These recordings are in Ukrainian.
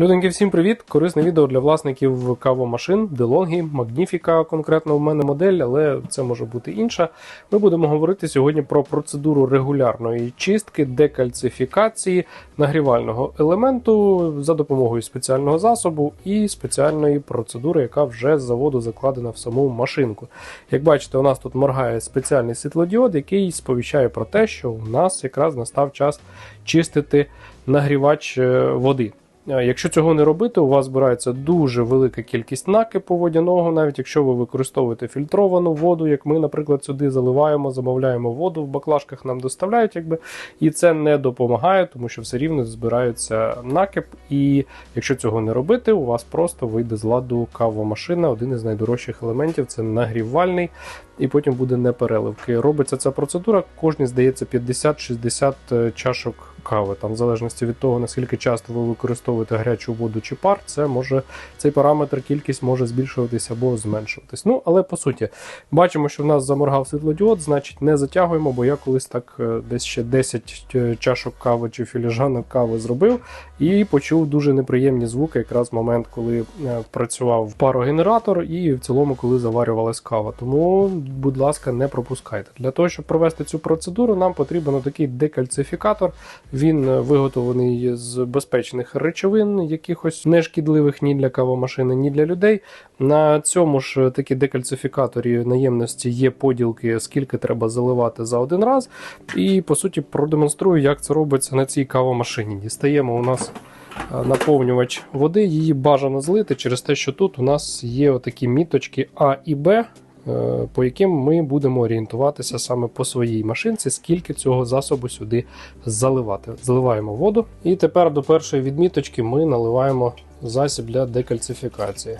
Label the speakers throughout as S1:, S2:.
S1: Люденьки, всім привіт! Корисне відео для власників кавомашин, DeLonghi, Magnifica конкретно в мене модель, але це може бути інша. Ми будемо говорити сьогодні про процедуру регулярної чистки, декальцифікації нагрівального елементу за допомогою спеціального засобу і спеціальної процедури, яка вже з заводу закладена в саму машинку. Як бачите, у нас тут моргає спеціальний світлодіод, який сповіщає про те, що у нас якраз настав час чистити нагрівач е, води. Е, Якщо цього не робити, у вас збирається дуже велика кількість накипу водяного, навіть якщо ви використовуєте фільтровану воду, як ми, наприклад, сюди заливаємо, замовляємо воду в баклажках, нам доставляють, якби і це не допомагає, тому що все рівно збирається накип. І якщо цього не робити, у вас просто вийде з ладу кавомашина. Один із найдорожчих елементів це нагрівальний, і потім буде непереливки. Робиться ця процедура, кожні здається 50-60 чашок кави. Там, в залежності від того, наскільки часто ви використовуєте гарячу воду чи пар, це може цей параметр, кількість може збільшуватися або зменшуватись. Ну, але по суті, бачимо, що в нас заморгав світлодіод, значить не затягуємо, бо я колись так е, десь ще 10 чашок кави чи філіжанок кави зробив і почув дуже неприємні звуки, якраз в момент, коли е, працював парогенератор, і в цілому, коли заварювалась кава. Тому, будь ласка, не пропускайте. Для того, щоб провести цю процедуру, нам потрібен такий декальцифікатор. Він е, виготовлений з безпечних речовин, якихось нешкідливих ні для кавомашини, ні для людей. На цьому ж такі декальцифікаторі наємності є поділки, скільки треба заливати за один раз. І по суті продемонструю, як це робиться на цій кавомашині. Дістаємо у нас е, наповнювач води, її бажано злити через те, що тут у нас є отакі міточки А і Б. е, По яким ми будемо орієнтуватися саме по своїй машинці, скільки цього засобу сюди заливати. Заливаємо воду. І тепер до першої відміточки ми наливаємо засіб для декальцифікації.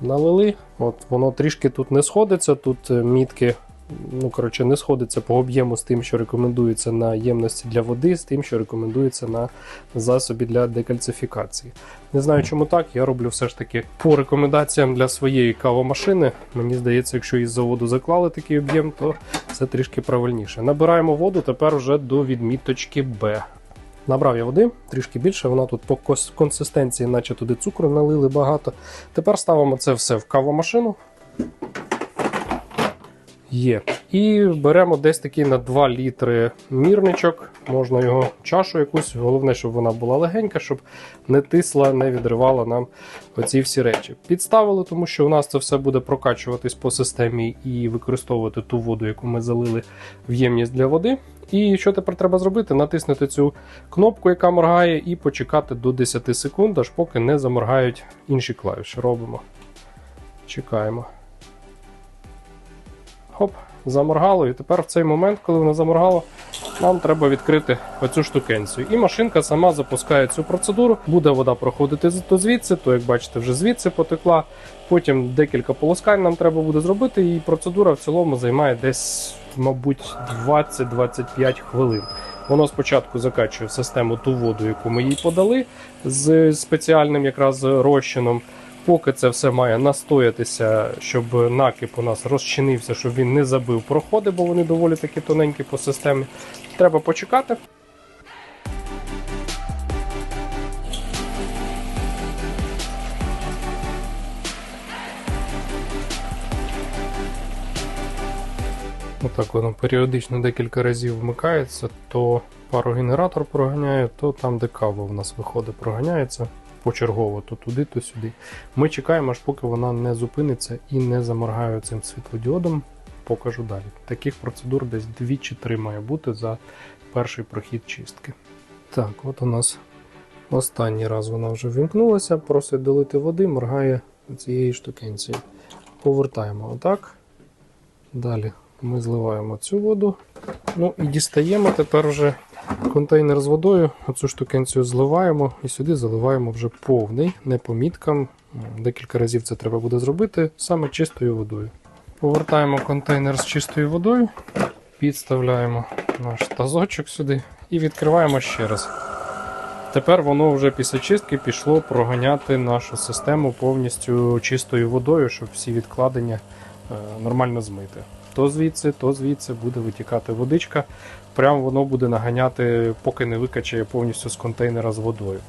S1: Налили, от воно трішки тут не сходиться, тут е, мітки ну, коротше, не сходиться по об'єму з тим, що рекомендується на ємності для води, з тим, що рекомендується на засобі для декальцифікації. Не знаю, чому так. Я роблю все ж таки по рекомендаціям для своєї кавомашини. Мені здається, якщо із заводу заклали такий об'єм, то це трішки правильніше. Набираємо воду тепер вже до відміточки Б. Набрав я води трішки більше, вона тут по консистенції, наче туди цукру налили багато. Тепер ставимо це все в кавомашину. Є. І беремо десь такий на 2 літри мірничок. Можна його чашу якусь. Головне, щоб вона була легенька, щоб не тисла, не відривала нам оці всі речі. Підставили, тому що у нас це все буде прокачуватись по системі і використовувати ту воду, яку ми залили в ємність для води. І що тепер треба зробити? Натиснути цю кнопку, яка моргає, і почекати до 10 секунд, аж поки не заморгають інші клавіші. Робимо. Чекаємо. Хоп, заморгало. І тепер в цей момент, коли воно заморгало, нам треба відкрити оцю штукенцію. І машинка сама запускає цю процедуру. Буде вода проходити то звідси, то як бачите, вже звідси потекла. Потім декілька полоскань нам треба буде зробити, і процедура в цілому займає десь, мабуть, 20-25 хвилин. Воно спочатку закачує в систему ту воду, яку ми їй подали з спеціальним якраз розчином. Поки це все має настоятися, щоб накип у нас розчинився, щоб він не забив проходи, бо вони доволі таки тоненькі по системі. Треба почекати. Отак воно періодично декілька разів вмикається, то парогенератор проганяє, то там, де кава в нас виходить, проганяється почергово, то туди, то сюди. Ми чекаємо, аж поки вона не зупиниться і не заморгає цим світлодіодом. Покажу далі. Таких процедур десь 2 чи 3 має бути за перший прохід чистки. Так, от у нас останній раз вона вже вімкнулася, просить долити води, моргає цієї штукенції. Повертаємо отак. Далі ми зливаємо цю воду. Ну і дістаємо тепер вже контейнер з водою. Оцю штукенцію зливаємо і сюди заливаємо вже повний, не по міткам. Декілька разів це треба буде зробити саме чистою водою. Повертаємо контейнер з чистою водою, підставляємо наш тазочок сюди і відкриваємо ще раз. Тепер воно вже після чистки пішло проганяти нашу систему повністю чистою водою, щоб всі відкладення е, нормально змити. То звідси, то звідси буде витікати водичка. Прямо воно буде наганяти, поки не викачає повністю з контейнера з водою.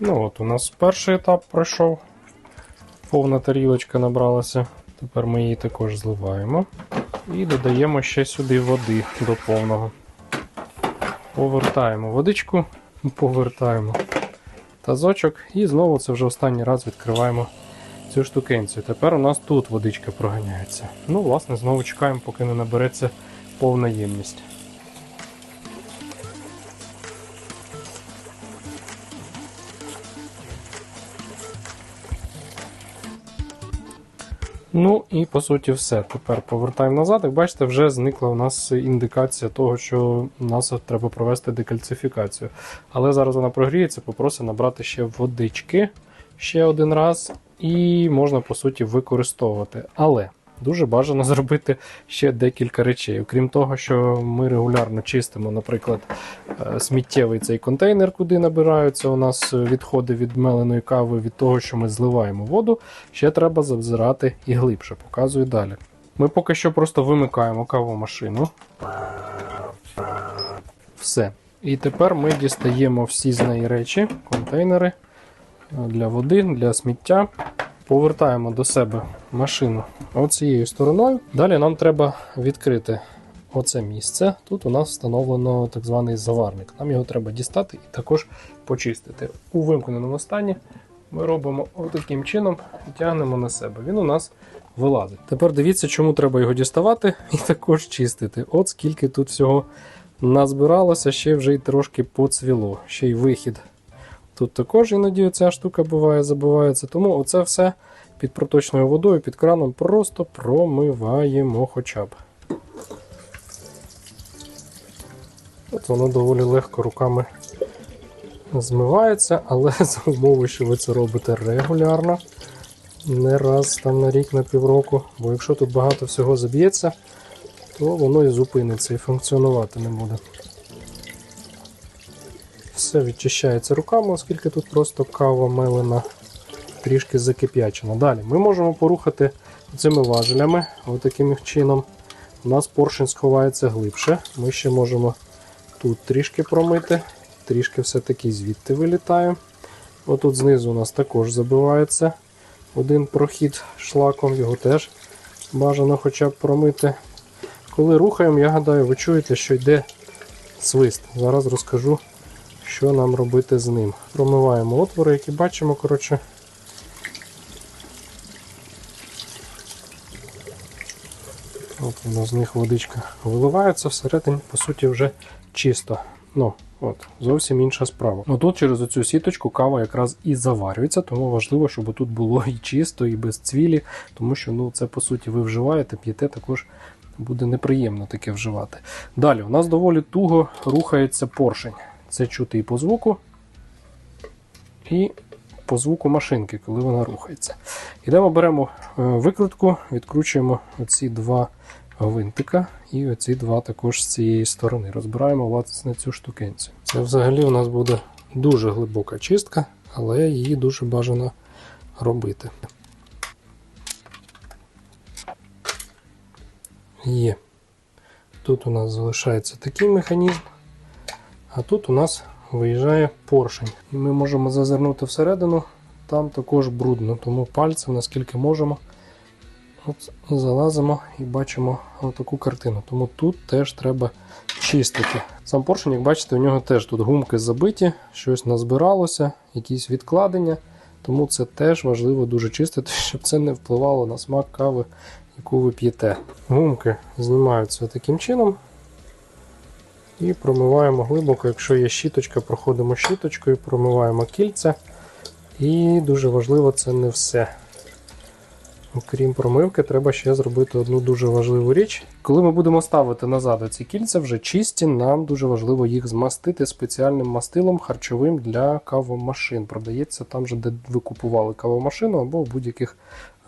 S1: Ну от, у нас перший етап пройшов. Повна тарілочка набралася. Тепер ми її також зливаємо. І додаємо ще сюди води до повного. Повертаємо водичку, повертаємо тазочок і знову це вже останній раз відкриваємо цю штукенцію. Тепер у нас тут водичка проганяється. Ну, власне, знову чекаємо, поки не набереться повна ємність. Ну і по суті все. Тепер повертаємо назад. Як бачите, вже зникла у нас індикація того, що нас треба провести декальцифікацію. Але зараз вона прогріється, попросить набрати ще водички ще один раз, і можна по суті використовувати. Але дуже бажано зробити ще декілька речей. Окрім того, що ми регулярно чистимо, наприклад, е, сміттєвий цей контейнер, куди набираються у нас відходи від меленої кави, від того, що ми зливаємо воду, ще треба зазирати і глибше. Показую далі. Ми поки що просто вимикаємо кавомашину. Все. І тепер ми дістаємо всі з неї речі, контейнери е, для води, для сміття. Повертаємо до себе машину оцією стороною. Далі нам треба відкрити оце місце. Тут у нас встановлено так званий заварник. Нам його треба дістати і також почистити. У вимкненому стані ми робимо отаким чином тягнемо на себе. Він у нас вилазить. Тепер дивіться, чому треба його діставати і також чистити. От скільки тут всього назбиралося, ще вже й трошки поцвіло, ще й вихід. Тут також іноді ця штука буває, забувається. Тому оце все під проточною водою, під краном просто промиваємо хоча б. От воно доволі легко руками змивається, але за умови, що ви це робите регулярно, не раз там на рік, на півроку. Бо якщо тут багато всього заб'ється, то воно і зупиниться і функціонувати не буде. Все відчищається руками, оскільки тут просто кава мелена трішки закип'ячена. Далі ми можемо порухати цими важелями, отаким чином. У нас поршень сховається глибше. Ми ще можемо тут трішки промити, трішки все-таки звідти вилітає. Отут знизу у нас також забивається один прохід шлаком, його теж бажано хоча б промити. Коли рухаємо, я гадаю, ви чуєте, що йде свист. Зараз розкажу що нам робити з ним. Промиваємо отвори, які бачимо, коротше. От воно з них водичка виливається, всередині, по суті, вже чисто. Ну, от, Зовсім інша справа. Ну Тут через оцю сіточку кава якраз і заварюється, тому важливо, щоб тут було і чисто, і без цвілі, тому що ну, це, по суті, ви вживаєте, п'єте також. Буде неприємно таке вживати. Далі, у нас доволі туго рухається поршень. Це чути і по звуку, і по звуку машинки, коли вона рухається. Ідемо, беремо е, викрутку, відкручуємо оці два гвинтика і оці два також з цієї сторони. Розбираємо власне цю штукенцю. Це взагалі у нас буде дуже глибока чистка, але її дуже бажано робити. Є. Тут у нас залишається такий механізм. А тут у нас виїжджає поршень. І ми можемо зазирнути всередину, там також брудно, тому пальцем, наскільки можемо, от залазимо і бачимо таку картину. Тому тут теж треба чистити. Сам поршень, як бачите, у нього теж тут гумки забиті, щось назбиралося, якісь відкладення. Тому це теж важливо дуже чистити, щоб це не впливало на смак кави, яку ви п'єте. Гумки знімаються таким чином. І промиваємо глибоко, якщо є щіточка, проходимо щіточкою, промиваємо кільця. І дуже важливо це не все. Окрім промивки, треба ще зробити одну дуже важливу річ. Коли ми будемо ставити назад ці кільця вже чисті, нам дуже важливо їх змастити спеціальним мастилом харчовим для кавомашин. Продається там, же, де ви купували кавомашину, або в будь-яких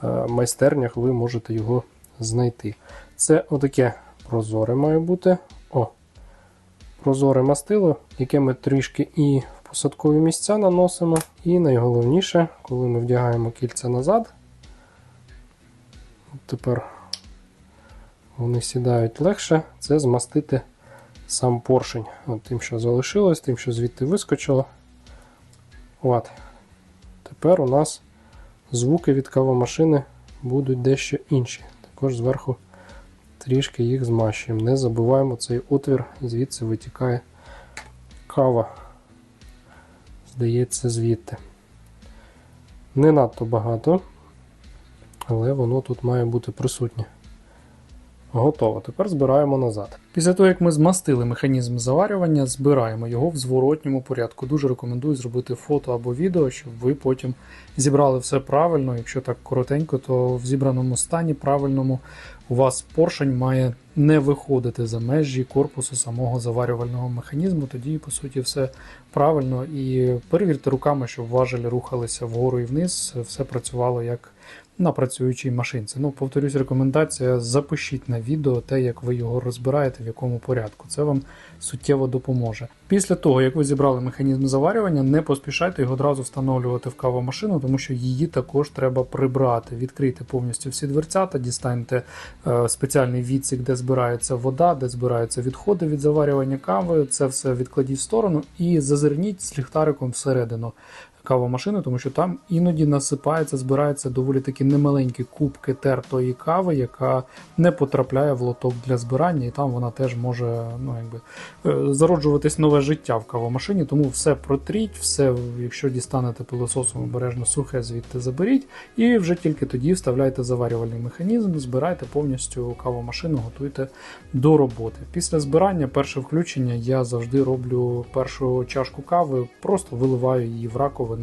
S1: е, майстернях ви можете його знайти. Це отаке прозоре має бути. О, прозоре мастило, яке ми трішки і в посадкові місця наносимо. І найголовніше, коли ми вдягаємо кільця назад, тепер вони сідають легше, це змастити сам поршень. От Тим, що залишилось, тим, що звідти вискочило. От. Тепер у нас звуки від кавомашини будуть дещо інші. Також зверху трішки їх змащуємо. Не забуваємо цей отвір, звідси витікає кава. Здається, звідти. Не надто багато, але воно тут має бути присутнє. Готово. Тепер збираємо назад.
S2: Після того, як ми змастили механізм заварювання, збираємо його в зворотньому порядку. Дуже рекомендую зробити фото або відео, щоб ви потім зібрали все правильно. Якщо так коротенько, то в зібраному стані правильному у вас поршень має не виходити за межі корпусу самого заварювального механізму. Тоді, по суті, все правильно. І перевірте руками, щоб важелі рухалися вгору і вниз, все працювало як на працюючій машинці. Ну, повторюсь, рекомендація: запишіть на відео те, як ви його розбираєте, в якому порядку. Це вам суттєво допоможе. Після того, як ви зібрали механізм заварювання, не поспішайте його одразу встановлювати в кавомашину, тому що її також треба прибрати. Відкрийте повністю всі дверцята, дістаньте е, спеціальний відсік, де збирається вода, де збираються відходи від заварювання кави. Це все відкладіть в сторону і зазирніть з ліхтариком всередину кавомашини, тому що там іноді насипається, збирається доволі такі немаленькі кубки тертої кави, яка не потрапляє в лоток для збирання, і там вона теж може ну, якби, е, зароджуватись нове життя в кавомашині. Тому все протріть, все, якщо дістанете пилососом обережно сухе, звідти заберіть, і вже тільки тоді вставляйте заварювальний механізм, збирайте повністю кавомашину, готуйте до роботи. Після збирання, перше включення, я завжди роблю першу чашку кави, просто виливаю її в раковину.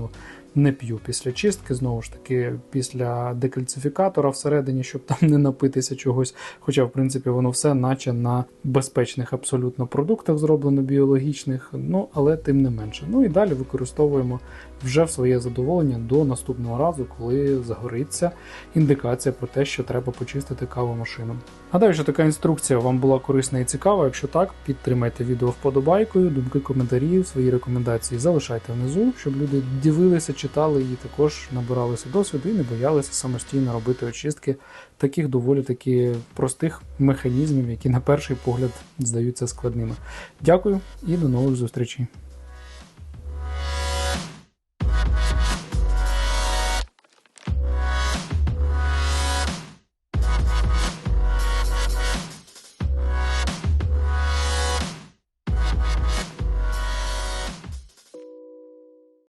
S2: Не п'ю після чистки, знову ж таки, після декальцифікатора всередині, щоб там не напитися чогось. Хоча, в принципі, воно все, наче на безпечних абсолютно продуктах зроблено біологічних, ну але тим не менше. Ну і далі використовуємо вже в своє задоволення до наступного разу, коли загориться індикація про те, що треба почистити кавомашину. Гадаю, що така інструкція вам була корисна і цікава. Якщо так, підтримайте відео вподобайкою, думки, коментарі, свої рекомендації залишайте внизу, щоб люди дивилися, читали і також набиралися досвіду і не боялися самостійно робити очистки таких доволі таки простих механізмів, які на перший погляд здаються складними. Дякую і до нових зустрічей.